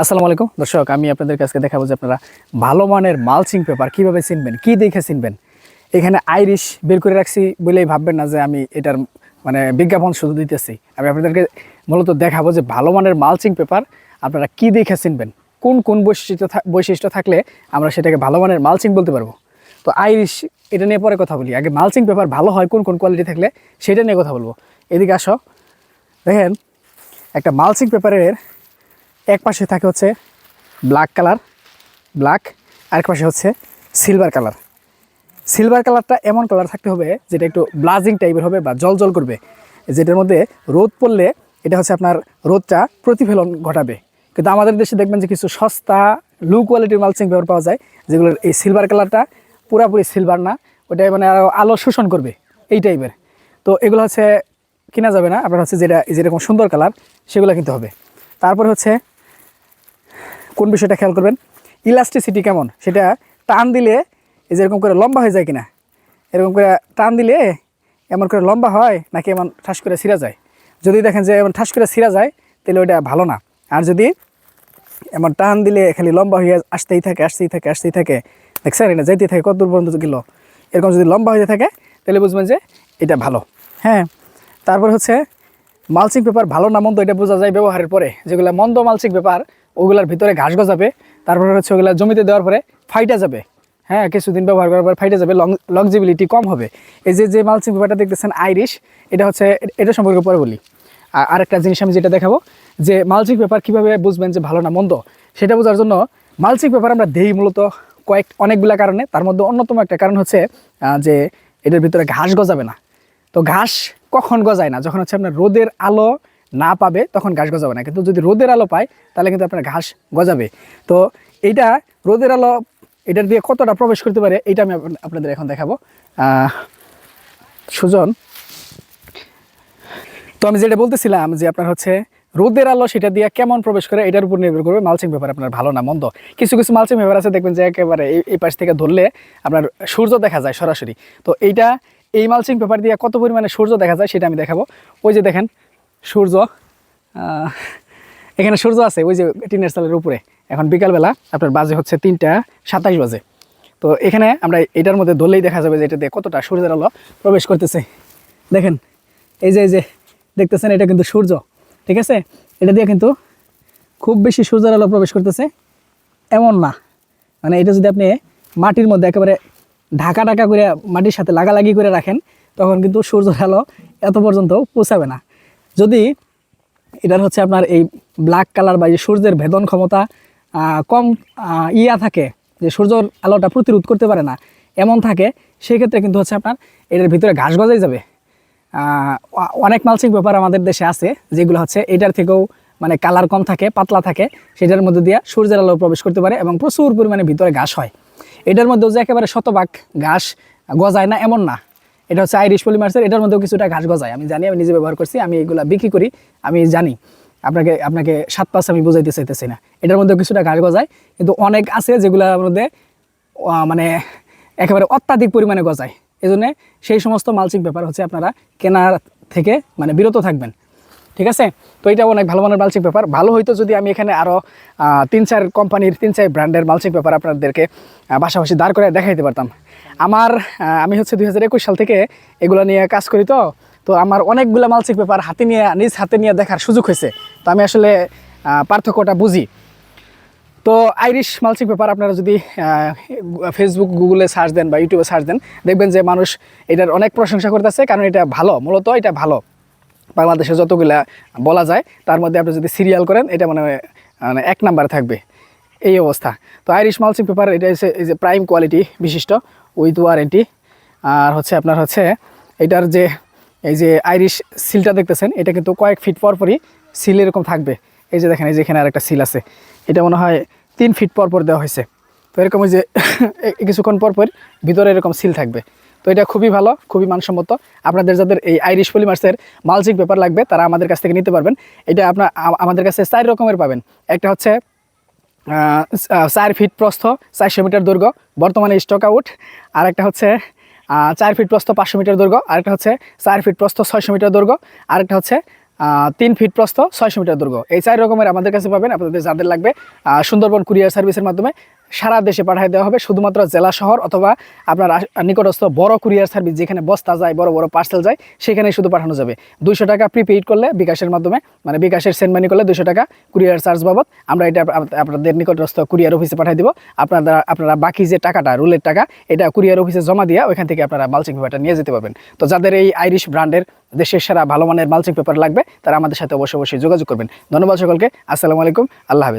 আসসালামু আলাইকুম। দর্শক, আমি আপনাদের কাছে দেখাবো যে আপনারা ভালো মানের মালচিং পেপার কীভাবে চিনবেন, কি দেখে চিনবেন। এখানে আইরিশ বের করে রাখছি বলেই ভাববেন না যে আমি এটার মানে বিজ্ঞাপন শুধু দিতেছি। আমি আপনাদেরকে মূলত দেখাবো যে ভালো মানের মালচিং পেপার আপনারা কি দেখে চিনবেন, কোন কোন বৈশিষ্ট্য বৈশিষ্ট্য থাকলে আমরা সেটাকে ভালো মানের মালচিং বলতে পারব। তো আইরিশ, এটা নিয়ে পরে কথা বলি। আগে মালচিং পেপার ভালো হয়, কোন কোন কোয়ালিটি থাকলে সেটা নিয়ে কথা বলব। এদিকে আসো। দেখেন, একটা মালচিং পেপারের এক পাশে থাকে হচ্ছে ব্ল্যাক কালার ব্ল্যাক আরেক পাশে হচ্ছে সিলভার কালার সিলভার কালারটা এমন কালার থাকতে হবে যেটা একটু ব্লাজিং টাইপের হবে বা জল জল করবে, যেটার মধ্যে রোদ পড়লে এটা হচ্ছে আপনার রোদটা প্রতিফলন ঘটাবে। কিন্তু আমাদের দেশে দেখবেন যে কিছু সস্তা লো কোয়ালিটির মালচিং পেপার পাওয়া যায়, যেগুলোর এই সিলভার কালারটা পুরাপুরি সিলভার না, ওটাই মানে আরও আলো শোষণ করবে এই টাইপের তো এগুলো হচ্ছে কেনা যাবে না, আপনার হচ্ছে যেটা, যেরকম সুন্দর কালার সেগুলো কিনতে হবে। তারপর হচ্ছে কোন বিষয়টা খেয়াল করবেন? ইলাস্টিসিটি কেমন? সেটা টান দিলে এই যেরকম করে লম্বা হয়ে যায় কিনা? এরকম করে টান দিলে এমন করে লম্বা হয় নাকি এমন ঠাস করে ছিঁড়া যায়? যদি দেখেন যে এমন ঠাস করে ছিঁড়া যায়, তাহলে ওটা ভালো না। আর যদি এমন টান দিলে খালি লম্বা হয়ে আসতেই থাকে আসতেই থাকে আসতেই থাকে, দেখছেন? এটা যাইতেই থাকে, কত দূর পর্যন্ত গেল? এরকম যদি লম্বা হয়ে থাকে, তাহলে বুঝবেন যে এটা ভালো। হ্যাঁ তারপর হচ্ছে মালচিং পেপার ভালো না মন্দ এটা বোঝা যায় ব্যবহারের পরে। যেগুলো মন্দ মালচিং পেপার ওগুলার ভিতরে ঘাস গজাবে, তারপরে হচ্ছে ওগুলা জমিতে দেওয়ার পরে ফাইটা যাবে। হ্যাঁ কিছুদিন ব্যবহার করার পর ফাইটে যাবে, লং লংজিবিলিটি কম হবে। এই যে যে মালচিং পেপারটা দেখতেছেন আইরিশ এটা হচ্ছে, এটা সম্পর্কে পরে বলি। আর আরেকটা জিনিস আমি যেটা দেখাবো, যে মালচিং পেপার কীভাবে বুঝবেন যে ভালো না মন্দ, সেটা বোঝার জন্য মালচিং পেপার আমরা দেই মূলত কয়েক, অনেকগুলা কারণে। তার মধ্যে অন্যতম একটা কারণ হচ্ছে যে এটার ভিতরে ঘাস গজাবে না। তো ঘাস কখন গজায় না? যখন হচ্ছে আপনার রোদের আলো না পাবে, তখন ঘাস গজাবে না। কিন্তু যদি রোদের আলো পায়, তাহলে কিন্তু আপনার ঘাস গজাবে। তো এইটা রোদের আলো, এটার দিয়ে কতটা প্রবেশ করতে পারে এটা আমি আপনাদের এখন দেখাবো। সুজন, তো আমি যেটা বলতেছিলাম যে আপনার হচ্ছে রোদের আলো সেটা দিয়ে কেমন প্রবেশ করে, এটার উপর নির্ভর করবে মালচিং পেপার আপনার ভালো না মন্দ। কিছু কিছু মালচিং পেপার আছে, দেখবেন যে একেবারে এই পাশ থেকে ধরলে আপনার সূর্য দেখা যায় সরাসরি। তো এইটা, এই মালচিং পেপার দিয়ে কত পরিমাণে সূর্য দেখা যায়, সেটা আমি দেখাবো। ওই যে দেখেন সূর্য এখানে সূর্য আছে, ওই যে টিনের সালের উপরে। এখন বিকালবেলা আপনার বাজে হচ্ছে তিনটা সাতাশ বাজে। তো এখানে আমরা এটার মধ্যে ধরলেই দেখা যাবে যে এটা দিয়ে কতটা সূর্যের আলো প্রবেশ করতেছে। দেখেন, এই যে এই যে, দেখতেছেন এটা কিন্তু সূর্য, ঠিক আছে? এটা দিয়ে কিন্তু খুব বেশি সূর্যের আলো প্রবেশ করতেছে, এমন না। মানে এটা যদি আপনি মাটির মধ্যে একেবারে ঢাকা ঢাকা করে মাটির সাথে লাগালাগি করে রাখেন, তখন কিন্তু সূর্যের আলো এত পর্যন্ত পৌঁছাবে না। যদি এটার হচ্ছে আপনার এই ব্ল্যাক কালার বা এই সূর্যের ভেদন ক্ষমতা কম ইয়া থাকে, যে সূর্যর আলোটা প্রতিরোধ করতে পারে না, এমন থাকে, সেক্ষেত্রে কিন্তু হচ্ছে আপনার এটার ভিতরে ঘাস গজাই যাবে। অনেক মালচিং পেপার আমাদের দেশে আছে, যেগুলো হচ্ছে এটার থেকেও মানে কালার কম থাকে, পাতলা থাকে, সেটার মধ্যে দিয়ে সূর্যের আলো প্রবেশ করতে পারে এবং প্রচুর পরিমাণে ভিতরে ঘাস হয়। এটার মধ্যেও যে একেবারে শতভাগ ঘাস গজায় না, এমন না। এটা হচ্ছে আইরিশ পলিমার্সের এটার মধ্যেও কিছুটা ঘাস গজায়। আমি জানি, আমি নিজে ব্যবহার করছি, আমি এগুলো বিক্রি করি, আমি জানি। আপনাকে আপনাকে সাত পাঁচ আমি বুঝাইতে চাইতেছি না। এটার মধ্যেও কিছুটা ঘাস গজায়, কিন্তু অনেক আছে যেগুলোর মধ্যে মানে একেবারে অত্যাধিক পরিমাণে গজায়। এই সেই সমস্ত মালচিং ব্যাপার হচ্ছে আপনারা কেনার থেকে মানে বিরত থাকবেন। ঠিক আছে? তো এটা অনেক ভালো মানের মালচিং পেপার ভালো হইতো যদি আমি এখানে আরও তিন চার কোম্পানির তিন চার ব্র্যান্ডের মালচিং পেপার আপনাদেরকে পাশাপাশি দাঁড় করে দেখাইতে পারতাম। আমার আমি হচ্ছে দু হাজার একুশ সাল থেকে এগুলো নিয়ে কাজ করি তো। তো আমার অনেকগুলো মালচিং পেপার হাতে নিয়ে, নিজ হাতে নিয়ে দেখার সুযোগ হয়েছে। তো আমি আসলে পার্থক্যটা বুঝি। তো আইরিশ মালচিং পেপার আপনারা যদি ফেসবুক গুগলে সার্চ দেন বা ইউটিউবে সার্চ দেন, দেখবেন যে মানুষ এটার অনেক প্রশংসা করতেছে। কারণ এটা ভালো, মূলত এটা ভালো। বাংলাদেশে যতগুলা বলা যায়, তার মধ্যে আপনি যদি সিরিয়াল করেন, এটা মানে মানে এক নাম্বারে থাকবে। এই অবস্থা। তো আইরিশ মালসিং পেপার এটা হচ্ছে এই যে প্রাইম কোয়ালিটি বিশিষ্ট উইথ ওয়ারেন্টি আর হচ্ছে আপনার হচ্ছে, এটার যে, এই যে আইরিশ সিলটা দেখতেছেন, এটা কিন্তু কয়েক ফিট পর পরই সিল এরকম থাকবে। এই যে দেখেন, এই যে এখানে আর একটা সিল আছে। এটা মনে হয় তিন ফিট পর পর দেওয়া হয়েছে। তো এরকম ওই যে কিছুক্ষণ পর পর ভিতরে এরকম সিল থাকবে। তো এটা খুবই ভালো, খুবই মানসম্মত। আপনাদের যাদের এই আইরিশ পলিমার্সের মালচিং পেপার লাগবে, তারা আমাদের কাছ থেকে নিতে পারবেন। এটা আপনার আমাদের কাছে চার রকমের পাবেন। একটা হচ্ছে চার ফিট প্রস্থ, চারশো মিটার দৈর্ঘ্য, বর্তমানে স্টক আউট আর একটা হচ্ছে চার ফিট প্রস্থ, পাঁচশো মিটার দৈর্ঘ্য। আরেকটা হচ্ছে, চার ফিট প্রস্থ, ছয়শো মিটার দৈর্ঘ্য। আরেকটা হচ্ছে তিন ফিট প্রস্থ, ছয়শো মিটার দৈর্ঘ্য। এই চার রকমের আমাদের কাছে পাবেন। আপনাদের যাদের লাগবে সুন্দরবন কুরিয়ার সার্ভিসের মাধ্যমে সারা দেশে পাঠিয়ে দেওয়া হবে, শুধুমাত্র জেলা শহর অথবা আপনার নিকটস্থ বড় কুরিয়ার সার্ভিস যেখানে বস্তা যায়, বড় বড় পার্সেল যায় সেখানে শুধু পাঠানো যাবে। দুইশো টাকা প্রিপেইড করলে বিকাশের মাধ্যমে মানে বিকাশের সেন্ড মানি করলে দুশো টাকা কুরিয়ার চার্জ বাবদ, আমরা এটা আপনাদের নিকটস্থ কুরিয়ার অফিসে পাঠিয়ে দিব। আপনারা আপনারা বাকি যে টাকাটা রুলের টাকা, এটা কুরিয়ার অফিসে জমা দিয়ে ওইখান থেকে আপনারা মালচিং পেপারটা নিয়ে যেতে পারবেন। তো যাদের এই আইরিশ ব্র্যান্ডের দেশের সেরা ভালো মানের মালচিং পেপার লাগবে, তারা আমাদের সাথে অবশ্যই অবশ্যই যোগাযোগ করবেন। ধন্যবাদ সকলকে, আসসালামু আলাইকুম, আল্লাহ হাফেজ।